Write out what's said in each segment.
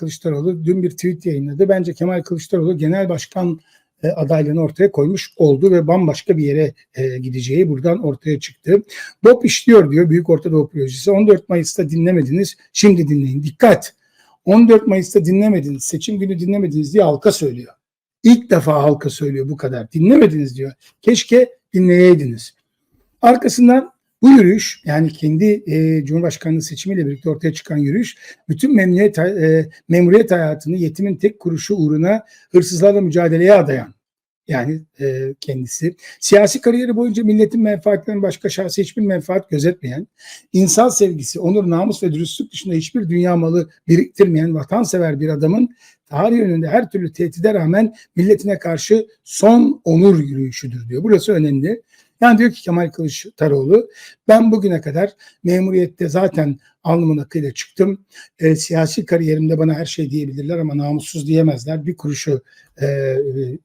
Kılıçdaroğlu dün bir tweet yayınladı. Bence Kemal Kılıçdaroğlu genel başkan e, adaylığını ortaya koymuş oldu ve bambaşka bir yere e, gideceği buradan ortaya çıktı. BOP işliyor diyor Büyük Orta Doğu Projesi. 14 Mayıs'ta dinlemediniz. Şimdi dinleyin. Dikkat. 14 Mayıs'ta dinlemediniz. Seçim günü dinlemediniz diye halka söylüyor. İlk defa halka söylüyor bu kadar. Dinlemediniz diyor. Keşke dinleyeydiniz. Arkasından bu yürüyüş yani kendi e, Cumhurbaşkanlığı seçimiyle birlikte ortaya çıkan yürüyüş bütün memnuniyet, e, memuriyet hayatını yetimin tek kuruşu uğruna hırsızlarla mücadeleye adayan yani e, kendisi siyasi kariyeri boyunca milletin menfaatlerinden başka şahsi hiçbir menfaat gözetmeyen, insan sevgisi, onur, namus ve dürüstlük dışında hiçbir dünya malı biriktirmeyen vatansever bir adamın tarih önünde her türlü tehdide rağmen milletine karşı son onur yürüyüşüdür diyor. Burası önemli. Yani diyor ki Kemal Kılıçdaroğlu ben bugüne kadar memuriyette zaten alnımın akıyla çıktım. E, siyasi kariyerimde bana her şey diyebilirler ama namussuz diyemezler. Bir kuruşu e,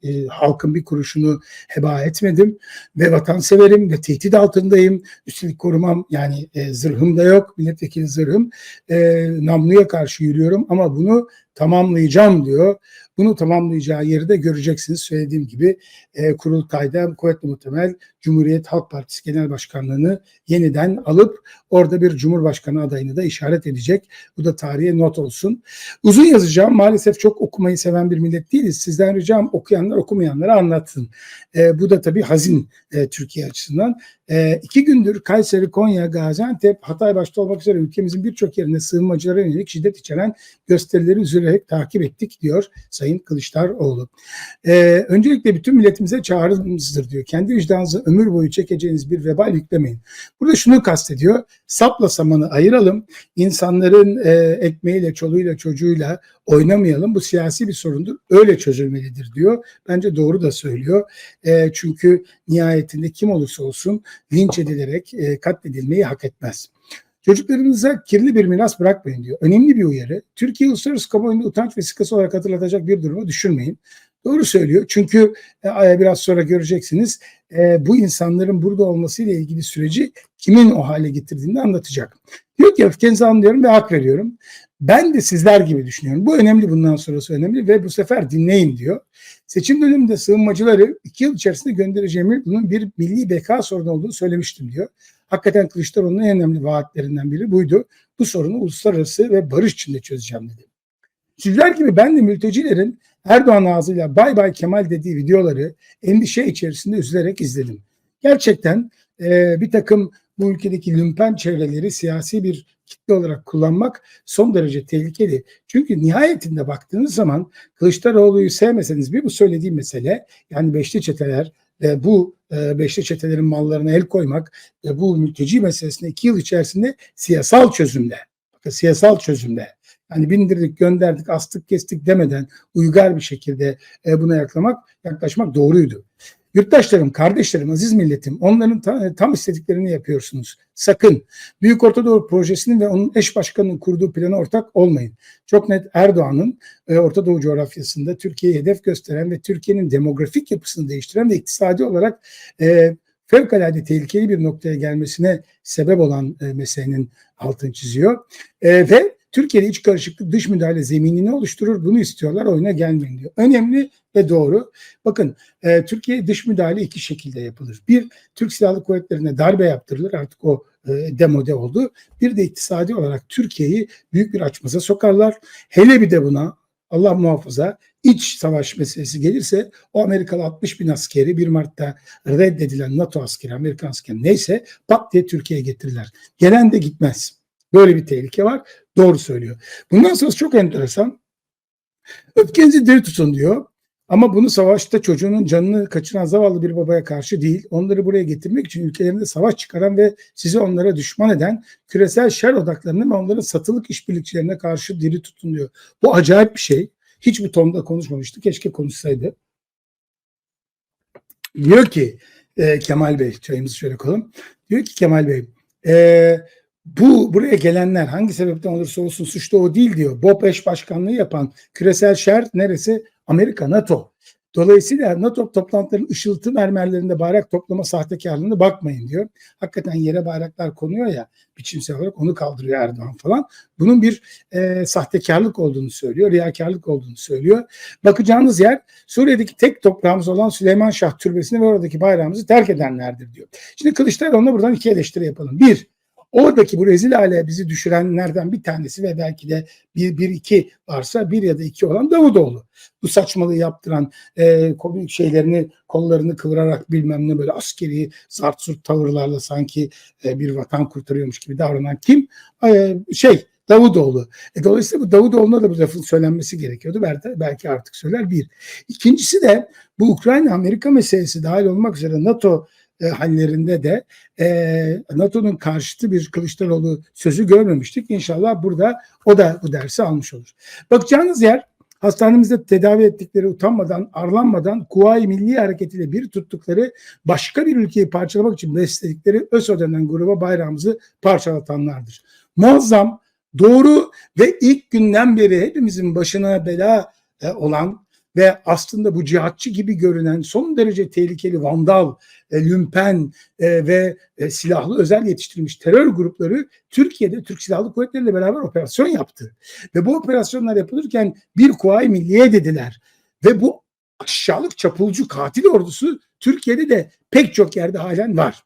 e, halkın bir kuruşunu heba etmedim ve vatanseverim ve tehdit altındayım. Üstelik korumam yani e, zırhım da yok. Milletvekili zırhım. E, namluya karşı yürüyorum ama bunu tamamlayacağım diyor. Bunu tamamlayacağı yeri de göreceksiniz. Söylediğim gibi e, kurultayda kuvvetli muhtemel Cumhuriyet Halk Partisi Genel Başkanlığı'nı yeniden alıp orada bir Cumhurbaşkanı adayını da işaret edecek. Bu da tarihe not olsun. Uzun yazacağım. Maalesef çok okumayı seven bir millet değiliz. Sizden ricam okuyanlar okumayanlara anlatsın. E, bu da tabii hazin e, Türkiye açısından. E, iki gündür Kayseri, Konya, Gaziantep, Hatay başta olmak üzere ülkemizin birçok yerinde sığınmacılara yönelik şiddet içeren gösterileri üzülerek takip ettik diyor Sayın Kılıçdaroğlu. E, öncelikle bütün milletimize çağrımızdır diyor. Kendi vicdanınızı ömür boyu çekeceğiniz bir vebal yüklemeyin. Burada şunu kastediyor. Sapla samanı ayıralım. İnsanların e, ekmeğiyle, çoluğuyla, çocuğuyla oynamayalım. Bu siyasi bir sorundur. Öyle çözülmelidir diyor. Bence doğru da söylüyor. E, çünkü nihayetinde kim olursa olsun linç edilerek e, katledilmeyi hak etmez. Çocuklarınıza kirli bir miras bırakmayın diyor. Önemli bir uyarı. Türkiye uluslararası kamuoyunda utanç vesikası olarak hatırlatacak bir duruma düşürmeyin. Doğru söylüyor. Çünkü e, biraz sonra göreceksiniz e, bu insanların burada olmasıyla ilgili süreci kimin o hale getirdiğini anlatacak. Diyor ki öfkenizi anlıyorum ve hak veriyorum. Ben de sizler gibi düşünüyorum. Bu önemli bundan sonrası önemli ve bu sefer dinleyin diyor. Seçim döneminde sığınmacıları iki yıl içerisinde göndereceğimi bunun bir milli beka sorunu olduğunu söylemiştim diyor. Hakikaten Kılıçdaroğlu'nun en önemli vaatlerinden biri buydu. Bu sorunu uluslararası ve barış içinde çözeceğim dedi. Sizler gibi ben de mültecilerin Erdoğan ağzıyla bay bay Kemal dediği videoları endişe içerisinde üzülerek izledim. Gerçekten e, bir takım bu ülkedeki lümpen çevreleri siyasi bir kitle olarak kullanmak son derece tehlikeli. Çünkü nihayetinde baktığınız zaman Kılıçdaroğlu'yu sevmeseniz bir bu söylediğim mesele yani beşli çeteler ve bu e, beşli çetelerin mallarına el koymak ve bu mülteci meselesinde iki yıl içerisinde siyasal çözümde siyasal çözümde yani bindirdik, gönderdik, astık, kestik demeden uygar bir şekilde e, buna yaklaşmak, yaklaşmak doğruydu. Yurttaşlarım, kardeşlerim, aziz milletim onların tam, tam istediklerini yapıyorsunuz. Sakın Büyük Orta Doğu Projesi'nin ve onun eş başkanının kurduğu plana ortak olmayın. Çok net Erdoğan'ın e, Orta Doğu coğrafyasında Türkiye'ye hedef gösteren ve Türkiye'nin demografik yapısını değiştiren ve iktisadi olarak e, fevkalade tehlikeli bir noktaya gelmesine sebep olan e, meselenin altını çiziyor. E, ve Türkiye'de iç karışıklık dış müdahale zeminini oluşturur. Bunu istiyorlar oyuna gelmeyin diyor. Önemli ve doğru. Bakın e, Türkiye dış müdahale iki şekilde yapılır. Bir Türk Silahlı Kuvvetleri'ne darbe yaptırılır artık o e, demode oldu. Bir de iktisadi olarak Türkiye'yi büyük bir açmaza sokarlar. Hele bir de buna Allah muhafaza iç savaş meselesi gelirse o Amerikalı 60 bin askeri 1 Mart'ta reddedilen NATO askeri, Amerikan askeri neyse pat diye Türkiye'ye getirirler. Gelen de gitmez. Böyle bir tehlike var. Doğru söylüyor. Bundan sonra çok enteresan. Öfkenizi diri tutun diyor. Ama bunu savaşta çocuğunun canını kaçıran zavallı bir babaya karşı değil, onları buraya getirmek için ülkelerinde savaş çıkaran ve sizi onlara düşman eden küresel şer odaklarını ve onların satılık işbirlikçilerine karşı diri tutun diyor. Bu acayip bir şey. Hiç bu tonda konuşmamıştı. Keşke konuşsaydı. Diyor ki e, Kemal Bey, çayımızı şöyle koyalım. Diyor ki Kemal Bey, e, bu buraya gelenler hangi sebepten olursa olsun suçlu o değil diyor. BOP eş başkanlığı yapan küresel şer neresi? Amerika, NATO. Dolayısıyla NATO toplantılarının ışıltı mermerlerinde bayrak toplama sahtekarlığına bakmayın diyor. Hakikaten yere bayraklar konuyor ya biçimsel olarak onu kaldırıyor Erdoğan falan. Bunun bir e, sahtekarlık olduğunu söylüyor, riyakarlık olduğunu söylüyor. Bakacağınız yer Suriye'deki tek toprağımız olan Süleyman Şah Türbesi'ni ve oradaki bayrağımızı terk edenlerdir diyor. Şimdi Kılıçdaroğlu'na buradan iki eleştiri yapalım. Bir, oradaki bu rezil hale bizi düşürenlerden bir tanesi ve belki de bir, bir iki varsa bir ya da iki olan Davutoğlu. Bu saçmalığı yaptıran e, komik şeylerini kollarını kıvırarak bilmem ne böyle askeri zart zurt tavırlarla sanki e, bir vatan kurtarıyormuş gibi davranan kim? E, şey Davutoğlu. E, dolayısıyla bu Davutoğlu'na da bu lafın söylenmesi gerekiyordu. Belki artık söyler bir. İkincisi de bu Ukrayna-Amerika meselesi dahil olmak üzere NATO e, hallerinde de e, NATO'nun karşıtı bir Kılıçdaroğlu sözü görmemiştik. İnşallah burada o da bu dersi almış olur. Bakacağınız yer hastanemizde tedavi ettikleri utanmadan, arlanmadan Kuvayi Milli Hareketi'yle bir tuttukları başka bir ülkeyi parçalamak için besledikleri ÖSO denen gruba bayrağımızı parçalatanlardır. Muazzam, doğru ve ilk günden beri hepimizin başına bela e, olan ve aslında bu cihatçı gibi görünen son derece tehlikeli vandal, e, lümpen e, ve e, silahlı özel yetiştirilmiş terör grupları Türkiye'de Türk Silahlı Kuvvetleri ile beraber operasyon yaptı. Ve bu operasyonlar yapılırken bir Kuvayi Milliye dediler. Ve bu aşağılık çapulcu katil ordusu Türkiye'de de pek çok yerde halen var.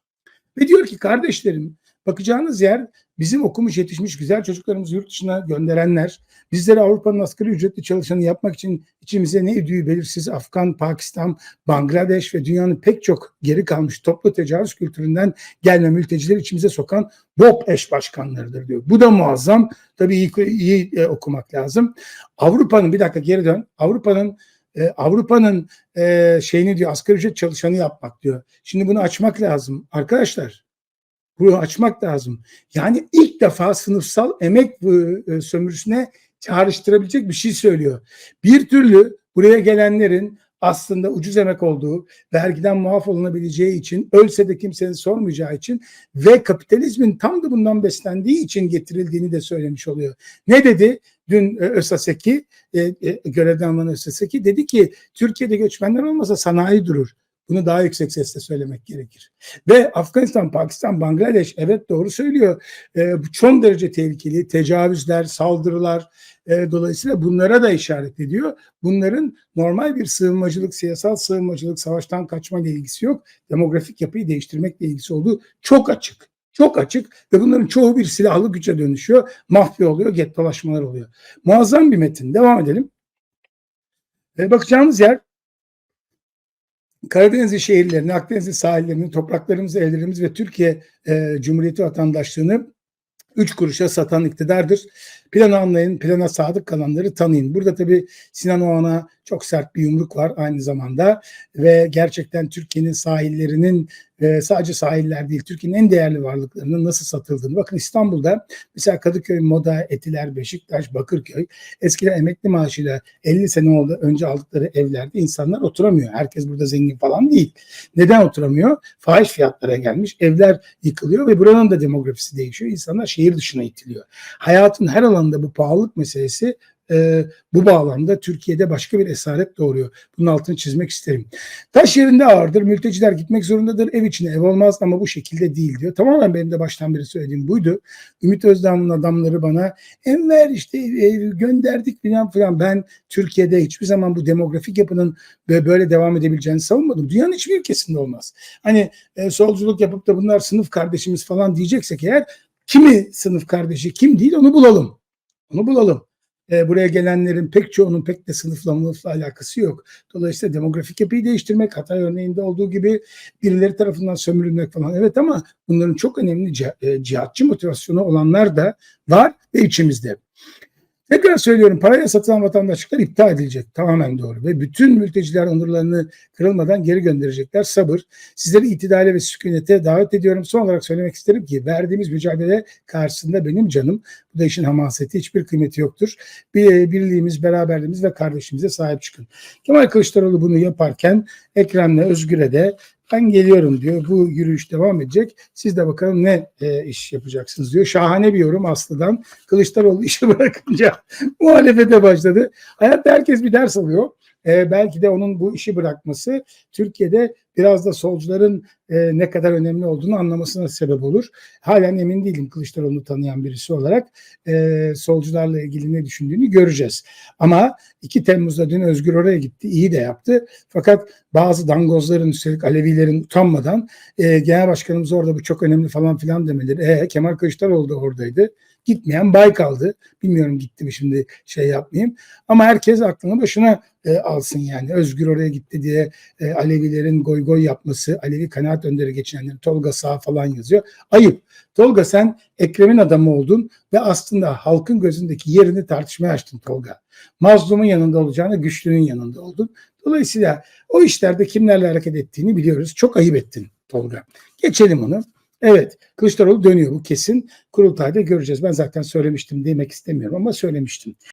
Ve diyor ki kardeşlerim bakacağınız yer bizim okumuş yetişmiş güzel çocuklarımızı yurt dışına gönderenler, bizleri Avrupa'nın asgari ücretli çalışanı yapmak için içimize ne idüğü belirsiz Afgan, Pakistan, Bangladeş ve dünyanın pek çok geri kalmış toplu tecavüz kültüründen gelme mültecileri içimize sokan BOP eş başkanlarıdır diyor. Bu da muazzam. Tabii iyi, iyi e, okumak lazım. Avrupa'nın bir dakika geri dön. Avrupa'nın e, Avrupa'nın e, şeyini diyor asgari ücret çalışanı yapmak diyor. Şimdi bunu açmak lazım. Arkadaşlar bunu açmak lazım. Yani ilk defa sınıfsal emek e, sömürüsüne çağrıştırabilecek bir şey söylüyor. Bir türlü buraya gelenlerin aslında ucuz emek olduğu, vergiden muaf olunabileceği için, ölse de kimsenin sormayacağı için ve kapitalizmin tam da bundan beslendiği için getirildiğini de söylemiş oluyor. Ne dedi? Dün e, Ösaseki, e, e, görevden alınan Ösaseki dedi ki Türkiye'de göçmenler olmasa sanayi durur. Bunu daha yüksek sesle söylemek gerekir. Ve Afganistan, Pakistan, Bangladeş evet doğru söylüyor. E, bu çok derece tehlikeli. Tecavüzler, saldırılar e, dolayısıyla bunlara da işaret ediyor. Bunların normal bir sığınmacılık, siyasal sığınmacılık, savaştan kaçma ilgisi yok. Demografik yapıyı değiştirmekle ilgisi olduğu çok açık. Çok açık ve bunların çoğu bir silahlı güce dönüşüyor. Mafya oluyor, gettolaşmalar oluyor. Muazzam bir metin. Devam edelim. E, bakacağımız yer Karadeniz şehirlerini, Akdeniz sahillerini, topraklarımızı, evlerimiz ve Türkiye e, Cumhuriyeti vatandaşlığını üç kuruşa satan iktidardır. Planı anlayın, plana sadık kalanları tanıyın. Burada tabii Sinan Oğan'a çok sert bir yumruk var aynı zamanda ve gerçekten Türkiye'nin sahillerinin e, sadece sahiller değil Türkiye'nin en değerli varlıklarının nasıl satıldığını. Bakın İstanbul'da mesela Kadıköy, Moda, Etiler, Beşiktaş, Bakırköy eskiden emekli maaşıyla 50 sene oldu önce aldıkları evlerde insanlar oturamıyor. Herkes burada zengin falan değil. Neden oturamıyor? Fahiş fiyatlara gelmiş. Evler yıkılıyor ve buranın da demografisi değişiyor. İnsanlar şehir dışına itiliyor. Hayatın her alanında bu pahalılık meselesi e, bu bağlamda Türkiye'de başka bir esaret doğuruyor. Bunun altını çizmek isterim. Taş yerinde ağırdır. Mülteciler gitmek zorundadır. Ev içine ev olmaz ama bu şekilde değil diyor. Tamamen benim de baştan beri söylediğim buydu. Ümit Özdağ'ın adamları bana Enver işte e, gönderdik falan filan. Ben Türkiye'de hiçbir zaman bu demografik yapının böyle devam edebileceğini savunmadım. Dünyanın hiçbir ülkesinde olmaz. Hani e, solculuk yapıp da bunlar sınıf kardeşimiz falan diyeceksek eğer kimi sınıf kardeşi kim değil onu bulalım. Onu bulalım e, buraya gelenlerin pek çoğunun pek de sınıfla alakası yok. Dolayısıyla demografik yapıyı değiştirmek, Hatay örneğinde olduğu gibi birileri tarafından sömürülmek falan evet ama bunların çok önemli cihatçı motivasyonu olanlar da var ve içimizde. Tekrar söylüyorum parayla satılan vatandaşlıklar iptal edilecek. Tamamen doğru. Ve bütün mülteciler onurlarını kırılmadan geri gönderecekler. Sabır. Sizleri itidale ve sükunete davet ediyorum. Son olarak söylemek isterim ki verdiğimiz mücadele karşısında benim canım bu da işin hamaseti hiçbir kıymeti yoktur. Bir, birliğimiz, beraberliğimiz ve kardeşimize sahip çıkın. Kemal Kılıçdaroğlu bunu yaparken Ekrem'le Özgür'e de ben geliyorum diyor. Bu yürüyüş devam edecek. Siz de bakalım ne e, iş yapacaksınız diyor. Şahane bir yorum Aslı'dan. Kılıçdaroğlu işi bırakınca muhalefete başladı. Hayatta herkes bir ders alıyor. e, belki de onun bu işi bırakması Türkiye'de biraz da solcuların e, ne kadar önemli olduğunu anlamasına sebep olur. Halen emin değilim Kılıçdaroğlu'nu tanıyan birisi olarak e, solcularla ilgili ne düşündüğünü göreceğiz. Ama 2 Temmuz'da dün Özgür oraya gitti, iyi de yaptı. Fakat bazı dangozların üstelik Alevilerin utanmadan e, genel başkanımız orada bu çok önemli falan filan demeleri. E, Kemal Kılıçdaroğlu da oradaydı. Gitmeyen bay kaldı. Bilmiyorum gitti mi şimdi şey yapmayayım. Ama herkes aklını başına e, alsın yani. Özgür oraya gitti diye e, Alevilerin goy goy yapması, Alevi kanaat önderi geçenlerin Tolga Sağ falan yazıyor. Ayıp. Tolga sen Ekrem'in adamı oldun ve aslında halkın gözündeki yerini tartışmaya açtın Tolga. Mazlumun yanında olacağına güçlünün yanında oldun. Dolayısıyla o işlerde kimlerle hareket ettiğini biliyoruz. Çok ayıp ettin Tolga. Geçelim onu. Evet Kılıçdaroğlu dönüyor bu kesin. Kurultayda göreceğiz. Ben zaten söylemiştim demek istemiyorum ama söylemiştim.